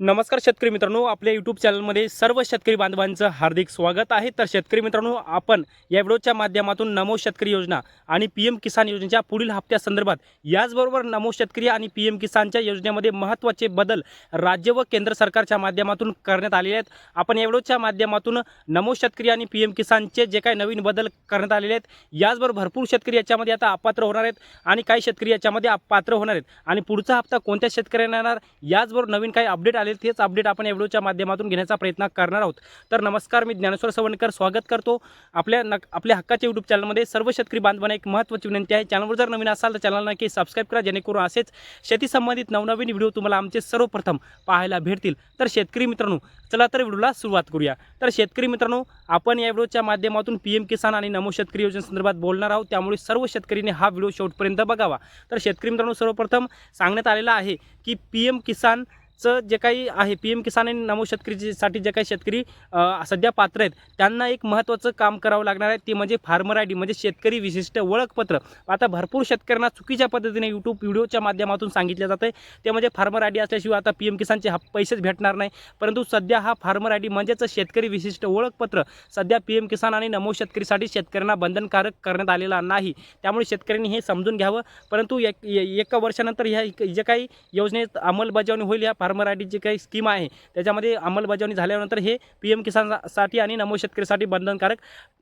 नमस्कार शेतकरी मित्रांनो आपल्या यूट्यूब चॅनलमध्ये सर्व शेतकरी बांधवांचं हार्दिक स्वागत आहे. तर शेतकरी मित्रांनो आपण या व्हिडिओच्या माध्यमातून नमो शेतकरी योजना आणि पी एम किसान योजनेच्या पुढील हप्त्यासंदर्भात याचबरोबर नमो शेतकरी आणि पी एम किसानच्या योजनेमध्ये महत्त्वाचे बदल राज्य व केंद्र सरकारच्या माध्यमातून करण्यात आलेले आहेत. आपण या व्हिडिओच्या माध्यमातून नमो शेतकरी आणि पी एम किसानचे जे काही नवीन बदल करण्यात आलेले आहेत याचबरोबर भरपूर शेतकरी याच्यामध्ये आता अपात्र होणार आहेत आणि काही शेतकरी याच्यामध्ये अपात्र होणार आहेत. आणि पुढचा हप्ता कोणत्या शेतकऱ्यांना येणार याचबरोबर नवीन काही अपडेट आले तेच अपडेट आपण या व्हिडिओच्या माध्यमातून घेण्याचा प्रयत्न करणार आहोत. तर नमस्कार मी ज्ञानेश्वर सवणकर स्वागत करतो. आपल्या नक आपल्या हक्काच्या यूट्यूब चॅनलमध्ये सर्व शेतकरी बांधवांना एक महत्त्वाची विनंती आहे. चॅनलवर जर नवीन असाल तर चॅनलला नक्की सबस्क्राईब करा. जेणेकरून असेच शेती संबंधित नवनवीन व्हिडिओ तुम्हाला आमचे सर्वप्रथम पाहायला भेटतील. तर शेतकरी मित्रांनो चला तर व्हिडिओला सुरुवात करूया. तर शेतकरी मित्रांनो आपण या व्हिडिओच्या माध्यमातून पी एम किसान आणि नमो शेतकरी योजनेसंदर्भात बोलणार आहोत. त्यामुळे सर्व शेतकरीने हा व्हिडिओ शेवटपर्यंत बघावा. तर शेतकरी मित्रांनो सर्वप्रथम सांगण्यात आलेलं आहे की पी एम किसान चं जे काही आहे पी एम किसान आणि नमो शेतकरीसाठी जे काही शेतकरी सध्या पात्र आहेत त्यांना एक महत्त्वाचं काम करावं लागणार आहे ते म्हणजे फार्मर आय डी म्हणजे शेतकरी विशिष्ट ओळखपत्र. आता भरपूर शेतकऱ्यांना चुकीच्या पद्धतीने यूट्यूब व्हिडिओच्या माध्यमातून सांगितलं जातं आहे. ते म्हणजे फार्मर आय डी असल्याशिवाय आता पी एम किसानचे हा पैसेच भेटणार नाही. परंतु सध्या हा फार्मर आय डी म्हणजेच शेतकरी विशिष्ट ओळखपत्र. सध्या पी एम किसान आणि नमो शेतकरीसाठी शेतकऱ्यांना बंधनकारक करण्यात आलेला नाही. त्यामुळे शेतकऱ्यांनी हे समजून घ्यावं. परंतु एक एका वर्षानंतर ह्या जे काही योजनेत अंमलबजावणी होईल या फार्मर आय काही स्कीम आहे. त्याच्यामध्ये अंमलबजावणी झाल्यानंतर हे पी एम किसानसाठी आणि नमो शेतकरीसाठी बंधनकारक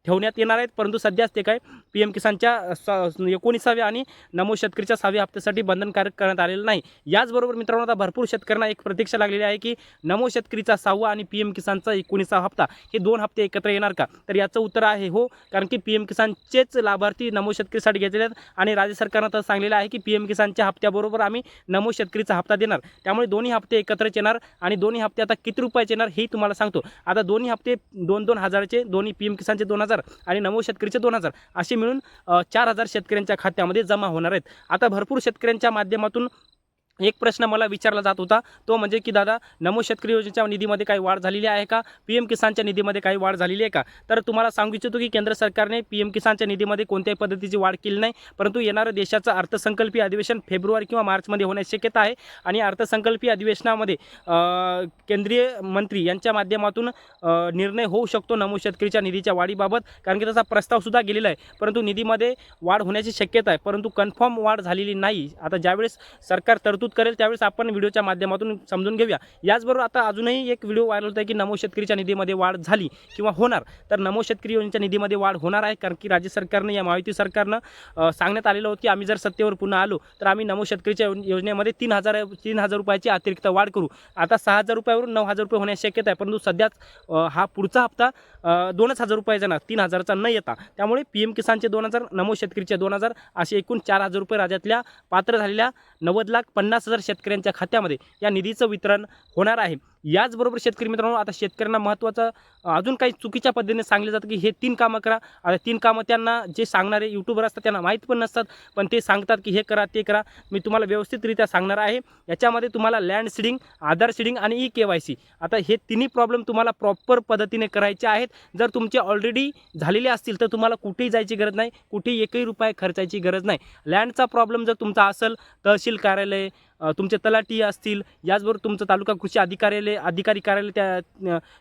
ठेवण्यात येणार आहेत. परंतु सध्याच ते काय पी एम किसानच्या स- एकोणीसाव्या आणि नमो शेतकरीच्या सहाव्या हप्त्यासाठी बंधनकारक करण्यात आलेलं नाही. याचबरोबर मित्रांनो आता भरपूर शेतकऱ्यांना एक प्रतीक्षा लागलेली आहे की नमो शेतकरीचा सहावा आणि पी एम किसानचा एकोणीसावा हप्ता हे दोन हप्ते एकत्र येणार का? तर याचं उत्तर आहे हो कारण की पी एम किसानचेच लाभार्थी नमो शेतकरीसाठी घेतलेले आहेत आणि राज्य सरकारनं तर सांगलेलं आहे की पी एम किसानच्या हप्त्याबरोबर आम्ही नमो शेतकरीचा हप्ता देणार. त्यामुळे दोन्ही हप्ते एकत्रच येणार आणि दोन्ही हप्ते आता किती रुपयाचे येणार हे तुम्हाला सांगतो. आता दोन्ही हप्ते दोन दोन हजाराचे दोन्ही पी एम किसानचे दोन हजार आणि नमो शेतकरीचे दोन हजार असे मिळून चार हजार शेतकऱ्यांच्या खात्यामध्ये जमा होणार आहेत. आता भरपूर शेतकऱ्यांच्या माध्यमातून एक प्रश्न मला विचारला जात होता. तो म्हणजे की दादा नमो शेतकरी योजनेच्या निधीमध्ये काही वाढ झालेली आहे का? पी एम किसानच्या निधीमध्ये काही वाढ झालेली आहे का? तर तुम्हाला सांगू इच्छितो की केंद्र सरकारने पी एम किसानच्या निधीमध्ये कोणत्याही पद्धतीची वाढ केली नाही परंतु येणारं देशाचं अर्थसंकल्पीय अधिवेशन फेब्रुवारी किंवा मार्चमध्ये होण्याची शक्यता आहे. आणि अर्थसंकल्पीय अधिवेशनामध्ये केंद्रीय मंत्री यांच्या माध्यमातून निर्णय होऊ शकतो नमो शेतकरीच्या निधीच्या वाढीबाबत कारण की त्याचा प्रस्तावसुद्धा गेलेला आहे. परंतु निधीमध्ये वाढ होण्याची शक्यता आहे परंतु कन्फर्म वाढ झालेली नाही. आता ज्यावेळेस सरकार तरतूद करेल त्यावेळेस आपण व्हिडिओच्या माध्यमातून समजून घेऊया. याचबरोबर आता अजूनही एक व्हिडिओ व्हायरल होता की नमो शेतकरीच्या निधीमध्ये वाढ झाली किंवा होणार. तर नमो शेतकरी योजनेच्या निधीमध्ये वाढ होणार आहे कारण की राज्य सरकारनं या माहिती सरकारनं सांगण्यात आलेलं होतं की आम्ही जर सत्तेवर पुन्हा आलो तर आम्ही नमो शेतकरीच्या योजनेमध्ये तीन हजार तीन हजार रुपयाची अतिरिक्त वाढ करू. आता सहा हजार रुपयावरून नऊ हजार रुपये होण्याची शक्यता आहे. परंतु सध्याच हा पुढचा हप्ता दोनच हजार रुपयाचा ना तीन हजारचा न येता. त्यामुळे पी एम किसानचे दोन हजार नमो शेतकरीचे दोन हजार असे एकूण चार हजार रुपये राज्यातल्या पात्र झालेल्या नव्वद लाख पन्नास हजार शेतकऱ्यांच्या खात्यामध्ये या निधीचं वितरण होणार आहे. याचबरोबर शेतकरी मित्रांनो आता शेतकऱ्यांना महत्त्वाचं अजून काही चुकीच्या पद्धतीने सांगले जातं की हे तीन कामं करा. आता तीन कामं त्यांना जे सांगणारे यूट्यूबर असतात त्यांना माहीत पण नसतात पण ते सांगतात की हे करा ते करा. मी तुम्हाला व्यवस्थितरित्या सांगणार आहे. याच्यामध्ये तुम्हाला लँड सीडिंग आधार सीडिंग आणि ई के वाय सी आता हे तिन्ही प्रॉब्लेम तुम्हाला प्रॉपर पद्धतीने करायचे आहेत. जर तुमचे ऑलरेडी झालेले असतील तर तुम्हाला कुठेही जायची गरज नाही. कुठेही एकही रुपये खर्चायची गरज नाही. लँडचा प्रॉब्लेम जर तुमचा असेल तहसील कार्यालय तुमचे तलाठी असतील याचबरोबर तुमचं तालुका कृषी अधिकार्यालय अधिकारी कार्यालय त्या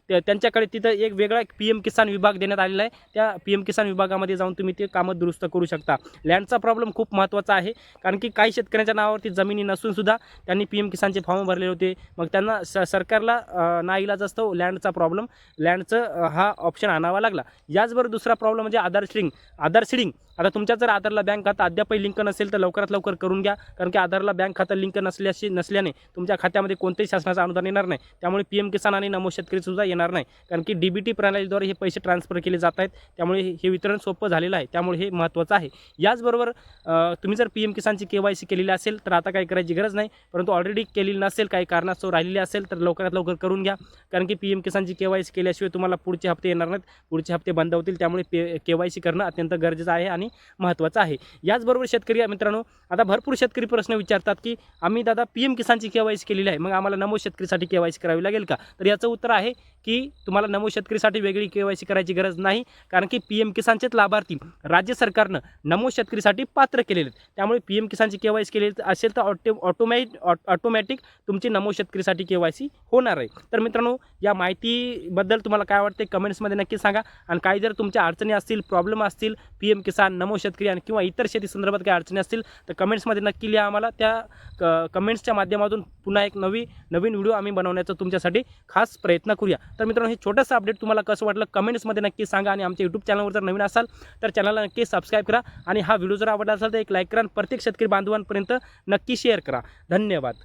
त्या- त्यांच्याकडे तिथं एक वेगळा पी एम किसान विभाग देण्यात आलेला आहे. त्या पी एम किसान विभागामध्ये जाऊन तुम्ही ते कामं दुरुस्त करू शकता. लँडचा प्रॉब्लेम खूप महत्त्वाचा आहे. कारण की काही शेतकऱ्यांच्या नावावरती जमिनी नसूनसुद्धा त्यांनी पी एम किसानचे फॉर्म भरले होते. मग त्यांना स सरकारला अ, नाईलाज असतो लँडचा प्रॉब्लेम लँडचं हा ऑप्शन आणावा लागला. याचबरोबर दुसरा प्रॉब्लेम म्हणजे आधार सिडिंग आधार सिडिंग आता तुमच्या जर आधारला बँक खाता अद्यापही लिंक नसेल तर लवकरात लवकर करून घ्या. कारण की आधारला बँक खातं लिंक नसल्याशी नसल्याने तुमच्या खात्यामध्ये कोणतेही शासनाचं अनुदान येणार नाही. त्यामुळे पी एम किसान आणि नमो शेतकरीसुद्धा येणार नाही. कारण की डी बी टी प्रणालीद्वारे हे पैसे ट्रान्सफर केले जात आहेत. त्यामुळे हे- वितरण सोपं झालेलं आहे. त्यामुळे हे महत्त्वाचं आहे. याचबरोबर तुम्ही जर पी एम किसानची के वाय सी केलेली असेल तर आता काही करायची गरज नाही. परंतु ऑलरेडी केलेली नसेल काही कारणास्तव राहिलेली असेल तर लवकरात लवकर करून घ्या. कारण की पी एम किसानची के वाय सी केल्याशिवाय तुम्हाला पुढचे हप्ते येणार नाहीत. पुढचे हप्ते बंद होतील. त्यामुळे पे के वाय सी करणं अत्यंत गरजेचं आहे आणि महत्त्वाचं आहे. याचबरोबर शेतकरी मित्रांनो आता भरपूर शेतकरी प्रश्न विचारतात की आम्ही दादा पी एम किसानची केवायसी केलेली आहे. मग आम्हाला नमो शेतकरीसाठी केवायसी करावी लागेल का? तर याचं उत्तर आहे की तुम्हाला नमो शेतकरीसाठी वेगळी के वाय सी करायची गरज नाही कारण की पी एम किसानचेच लाभार्थी राज्य सरकारनं नमो शेतकरीसाठी पात्र केलेले आहेत. त्यामुळे पी एम किसानची के वाय सी केलेली असेल तर ऑटो ऑटोमॅट ऑटोमॅटिक तुमची नमो शेतकरीसाठी के वाय सी होणार आहे. तर मित्रांनो या माहितीबद्दल तुम्हाला काय वाटते कमेंट्समध्ये नक्की सांगा. आणि काही जर तुमच्या अडचणी असतील प्रॉब्लेम असतील पी एम किसान नमो शेतकरी आणि किंवा इतर शेती संदर्भात काही अडचणी असतील तर कमेंट्समध्ये नक्की लिहा आम्हाला. त्या क कमेंट्सच्या माध्यमातून पुन्हा एक नवी नवीन व्हिडिओ आम्ही बनवण्याचा तुमच्यासाठी खास प्रयत्न करूया. तर मित्रांनो हे छोटंसं अपडेट तुम्हाला कसं वाटलं कमेंट्समध्ये नक्की सांगा आणि आमच्या यूट्यूब चॅनलवर जर नवीन असाल तर चॅनलला नक्की सबस्क्राईब करा आणि हा व्हिडिओ जर आवडला असेल तर एक लाईक करा आणि प्रत्येक शेतकरी बांधवांपर्यंत नक्की शेअर करा. धन्यवाद.